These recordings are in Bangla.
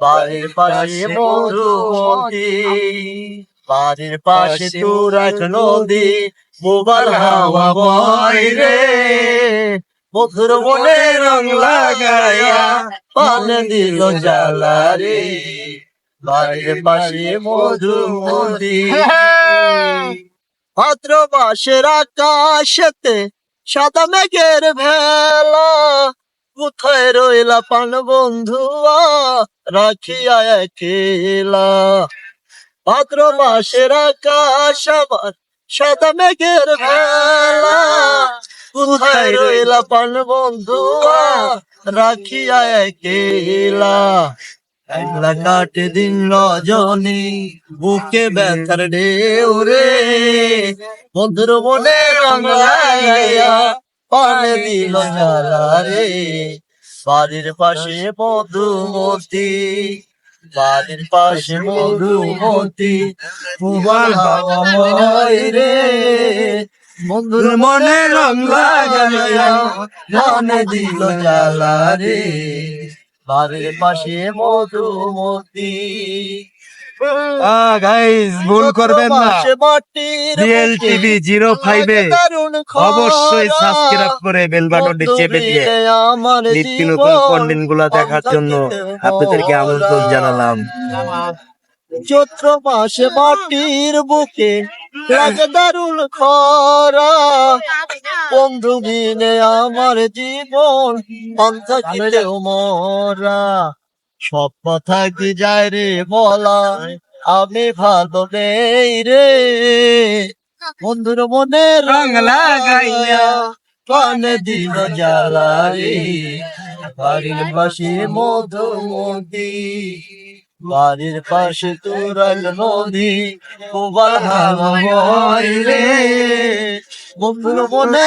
বাড়ির পাশে মধুমতি, বাড়ির পাশে তুরাক নদী মোবার হাওয়া বয় রে। মধুর মনে রং লাগাইয়া পানে দিল জ্বালা রে বাড়ির পাশে মধুমতি। ভাদ্র মাসের আকাশেতে সাদা মেঘের ভেলা। কোথায় রইলা পান বন্ধুয়া রাখিয়া একেলা। ভাদ্র মাসের আকাশ আমার সাদা মেঘের ভেলা। কোথায় রইলা পান বন্ধুয়া রাখিয়া একেলা। একলা কাটে দিন রজনী, বুকে ব্যথার ঢেউ রে বন্ধুর মনে রং লাগাইয়া পানে দিল জ্বালা রে বাড়ির পাশে মধুমতি, বাড়ির পাশে মধুমতি হাওয়া রে। বন্ধুর মনে রং লাগাইয়া মনে দিল জ্বালা রে বাড়ির পাশে মধুমতি ভুল করবেন না। রিয়েল টিভি জিরো ফাইভে অবশ্যই সাবস্ক্রাইব করে বেল বাটনটি চেপে দিয়ে আমার নিত্য নতুন কন্টেন্টগুলা দেখার জন্য আপনাদেরকে আমন্ত্রণ জানালাম। চৈত্র মাসে মাটির বুকে লাগে দারুণ খরা। বন্ধু বিনে আমার জীবন কিলেও মরা। সব কথা কি যায় রে বলা আমি ভালো নেই রে। বন্ধুর মনে রং লাগাইয়া পানে দিল জ্বালা রে বাড়ির পাশে মধুমতি বাড়ির পাশে তোরাল নদী রে মনে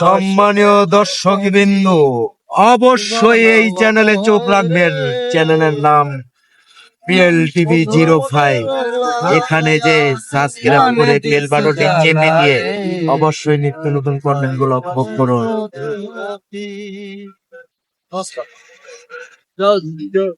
সম্মানীয় দর্শক বিন্দু অবশ্যই এই চ্যানেলে চোখ রাখবেন। চ্যানেলের নাম পিএল টিভি জিরো ফাইভ এখানে যে সাবস্ক্রাইব করে বেল বাটনটি চেপে দিয়ে অবশ্যই নিত্য নতুন কন্টেন্টগুলো উপভোগ করুন। Asla. Ya, ya